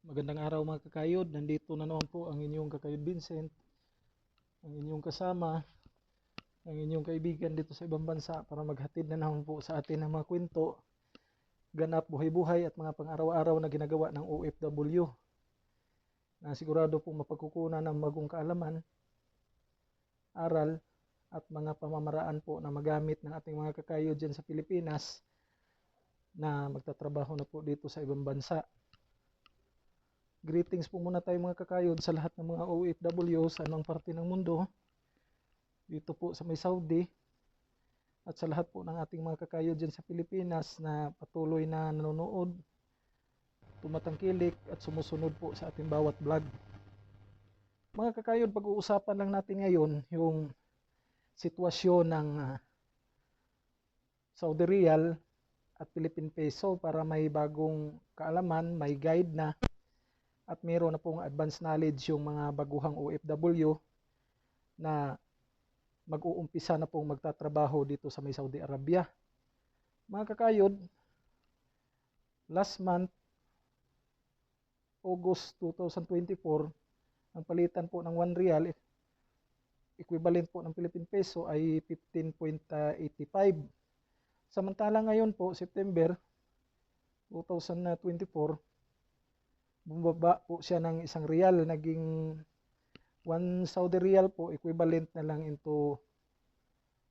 Magandang araw mga kakayod. Nandito na naman po ang inyong kakayod Vincent, ang inyong kasama, ang inyong kaibigan dito sa ibang bansa para maghatid na naman po sa atin ng mga kwento, ganap buhay-buhay at mga pang-araw-araw na ginagawa ng OFW na sigurado po mapagkukunan ng magong kaalaman, aral at mga pamamaraan po na magamit ng ating mga kakayod dyan sa Pilipinas na magtatrabaho na po dito sa ibang bansa. Greetings po muna tayo mga kakayod sa lahat ng mga OFW sa anong parte ng mundo. Dito po sa may Saudi at sa lahat po ng ating mga kakayod dyan sa Pilipinas na patuloy na nanonood, tumatangkilik at sumusunod po sa ating bawat vlog. Mga kakayod, pag-uusapan lang natin ngayon yung sitwasyon ng ah, Saudi Riyal at Philippine Peso para may bagong kaalaman, may guide na at meron na pong advanced knowledge yung mga baguhang OFW na mag-uumpisa na pong magtatrabaho dito sa may Saudi Arabia. Mga kakayod, last month, August 2024, ang palitan po ng 1 real, equivalent po ng Philippine Peso ay 15.85. Samantala ngayon po, September 2024, bumaba po siya ng isang real, naging 1 Saudi real po, equivalent na lang into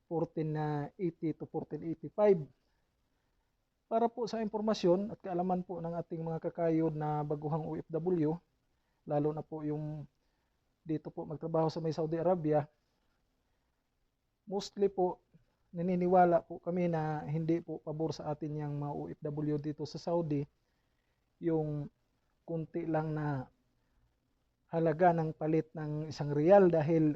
1480 to 1485. Para po sa impormasyon at kaalaman po ng ating mga kakayod na baguhang OFW, lalo na po yung dito po magtrabaho sa may Saudi Arabia, mostly po naniniwala po kami na hindi po pabor sa atin yung mga OFW dito sa Saudi yung kunti lang na halaga ng palit ng isang real dahil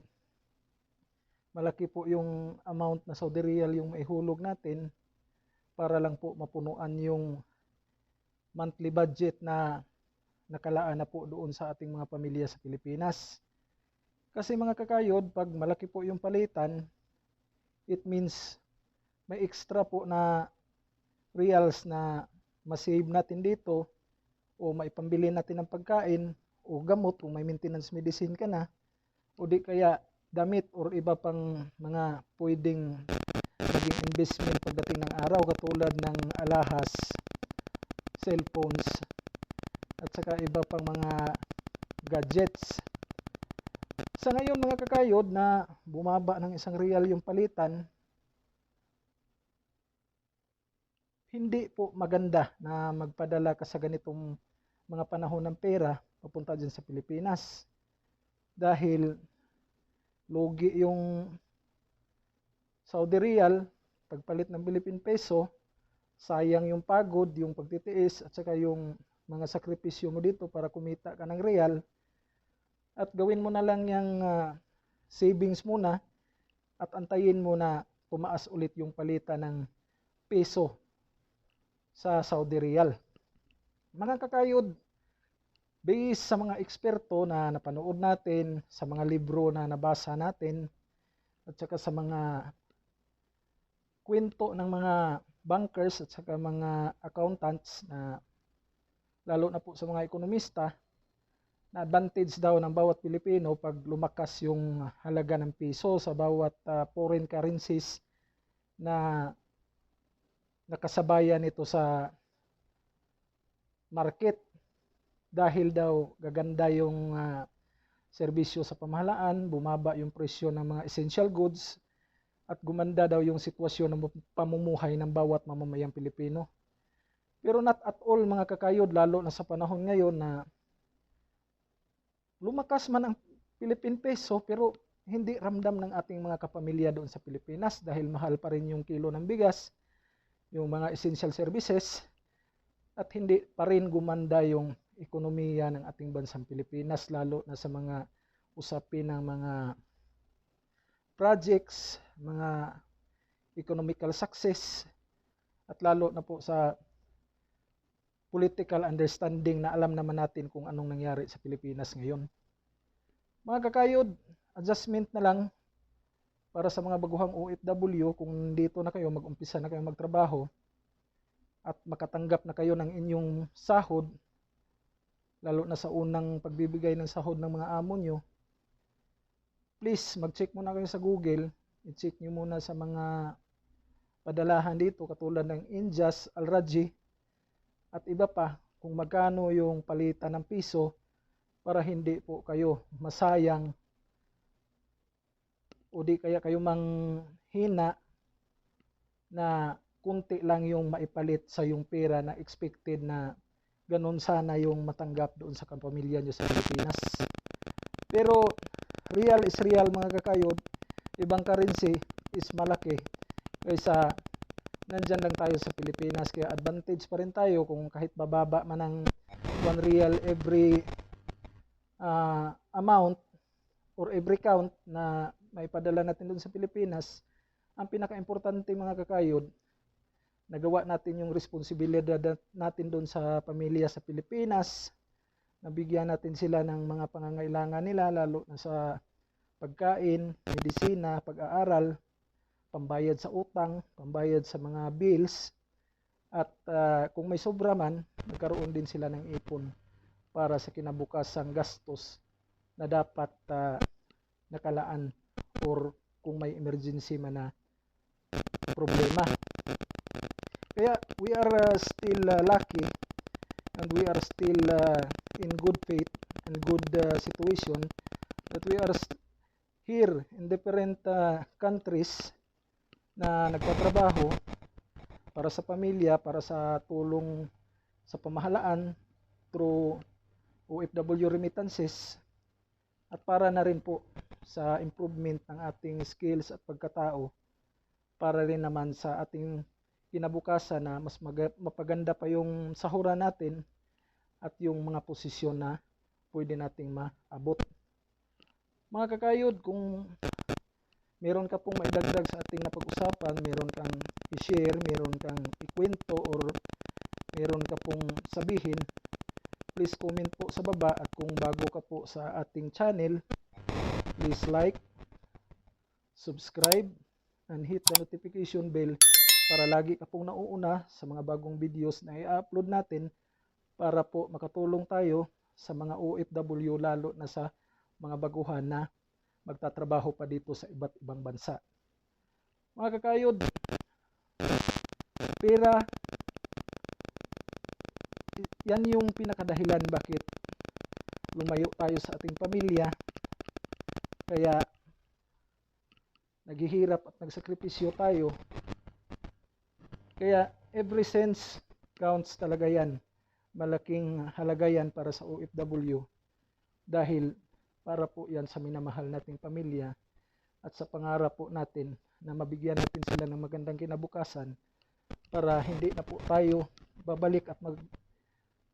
malaki po yung amount na Saudi real yung maihulog natin para lang po mapunuan yung monthly budget na nakalaan na po doon sa ating mga pamilya sa Pilipinas. Kasi mga kakayod, pag malaki po yung palitan, it means may extra po na reals na masave natin dito o maipambili natin ng pagkain o gamot kung may maintenance medicine ka na o di kaya damit or iba pang mga pwedeng maging investment pagdating ng araw katulad ng alahas, cellphones at saka iba pang mga gadgets. Sa ngayon mga kakayod na bumaba ng isang real yung palitan, hindi po maganda na magpadala ka sa ganitong mga panahon ng pera papunta dyan sa Pilipinas. Dahil logi yung Saudi Real, pagpalit ng Philippine Peso, sayang yung pagod, yung pagtitiis, at saka yung mga sakripisyo mo dito para kumita ka ng real. At gawin mo na lang yung ah, savings muna at antayin mo na tumaas ulit yung palitan ng peso sa Saudi Real. Mga kakayod, based sa mga eksperto na napanood natin, sa mga libro na nabasa natin, at saka sa mga kwento ng mga bankers at saka mga accountants na lalo na po sa mga ekonomista na advantage daw ng bawat Pilipino pag lumakas yung halaga ng piso sa bawat ah, foreign currencies na nakasabayan ito sa market dahil daw gaganda yung ah, serbisyo sa pamahalaan, bumaba yung presyo ng mga essential goods at gumanda daw yung sitwasyon ng pamumuhay ng bawat mamamayang Pilipino. Pero not at all mga kakayod, lalo na sa panahon ngayon na lumakas man ang Philippine peso pero hindi ramdam ng ating mga kapamilya doon sa Pilipinas dahil mahal pa rin yung kilo ng bigas, yung mga essential services, at hindi pa rin gumanda yung ekonomiya ng ating bansang Pilipinas lalo na sa mga usapin ng mga projects, mga economical success at lalo na po sa political understanding na alam naman natin kung anong nangyari sa Pilipinas ngayon. Mga kakayod, adjustment na lang para sa mga baguhang OFW kung dito na kayo mag-umpisa na kayo magtrabaho at makatanggap na kayo ng inyong sahod lalo na sa unang pagbibigay ng sahod ng mga amo nyo, please mag-check muna kayo sa Google, i-check nyo muna sa mga padalahan dito katulad ng Injas, Alraji at iba pa kung magkano yung palitan ng piso para hindi po kayo masayang o di kaya kayo manghina na kunti lang yung maipalit sa yung pera na expected na ganun sana yung matanggap doon sa kapamilya nyo sa Pilipinas. Pero real is real mga kakayod, ibang currency is malaki kaysa nandyan lang tayo sa Pilipinas kaya advantage pa rin tayo kung kahit bababa man ng 1 real every uh, amount or every count na maipadala natin doon sa Pilipinas, ang pinaka-importante mga kakayod, nagawa natin yung responsibilidad natin doon sa pamilya sa Pilipinas, nabigyan natin sila ng mga pangangailangan nila, lalo na sa pagkain, medisina, pag-aaral, pambayad sa utang, pambayad sa mga bills, at uh, kung may sobra man, nagkaroon din sila ng ipon para sa kinabukasang gastos na dapat uh, nakalaan or kung may emergency man na problema. Kaya we are uh, still uh, lucky and we are still uh, in good faith and good uh, situation that we are here in different uh, countries na nagtatrabaho para sa pamilya, para sa tulong sa pamahalaan through OFW remittances at para na rin po sa improvement ng ating skills at pagkatao para rin naman sa ating kinabukasan na mas mapaganda pa yung sahura natin at yung mga posisyon na pwede nating maabot. Mga kakayod, kung meron ka pong maidagdag sa ating napag-usapan, meron kang i-share, meron kang ikwento or meron ka pong sabihin, please comment po sa baba at kung bago ka po sa ating channel, please like, subscribe, and hit the notification bell para lagi ka pong nauuna sa mga bagong videos na i-upload natin para po makatulong tayo sa mga OFW lalo na sa mga baguhan na magtatrabaho pa dito sa iba't ibang bansa. Mga kakayod, pera yan yung pinakadahilan bakit lumayo tayo sa ating pamilya kaya naghihirap at nagsakripisyo tayo. Kaya every sense counts talaga yan. Malaking halaga yan para sa OFW dahil para po yan sa minamahal nating pamilya at sa pangarap po natin na mabigyan natin sila ng magandang kinabukasan para hindi na po tayo babalik at mag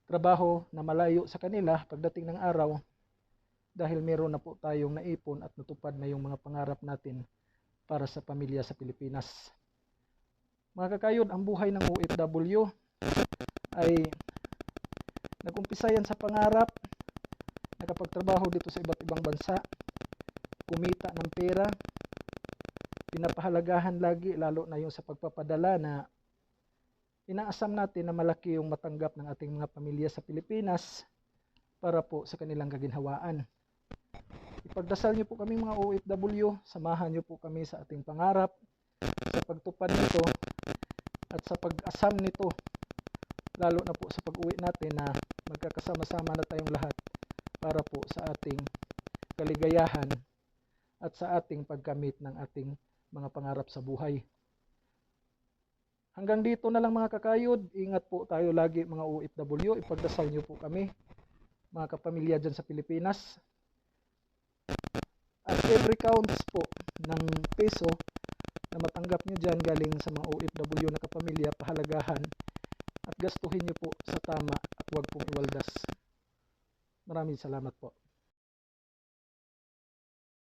trabaho na malayo sa kanila pagdating ng araw dahil meron na po tayong naipon at natupad na yung mga pangarap natin para sa pamilya sa Pilipinas. Mga kakayod, ang buhay ng OFW ay nagumpisa yan sa pangarap, nakapagtrabaho dito sa iba't ibang bansa, kumita ng pera, pinapahalagahan lagi lalo na yung sa pagpapadala na inaasam natin na malaki yung matanggap ng ating mga pamilya sa Pilipinas para po sa kanilang kaginhawaan. Ipagdasal niyo po kami mga OFW, samahan niyo po kami sa ating pangarap, sa pagtupad nito at sa pag-asam nito, lalo na po sa pag-uwi natin na magkakasama-sama na tayong lahat para po sa ating kaligayahan at sa ating pagkamit ng ating mga pangarap sa buhay. Hanggang dito na lang mga kakayod. Ingat po tayo lagi mga OFW. Ipagdasal niyo po kami, mga kapamilya dyan sa Pilipinas. At every counts po ng peso na matanggap nyo dyan galing sa mga OFW na kapamilya, pahalagahan at gastuhin nyo po sa tama at huwag pong iwaldas. Maraming salamat po.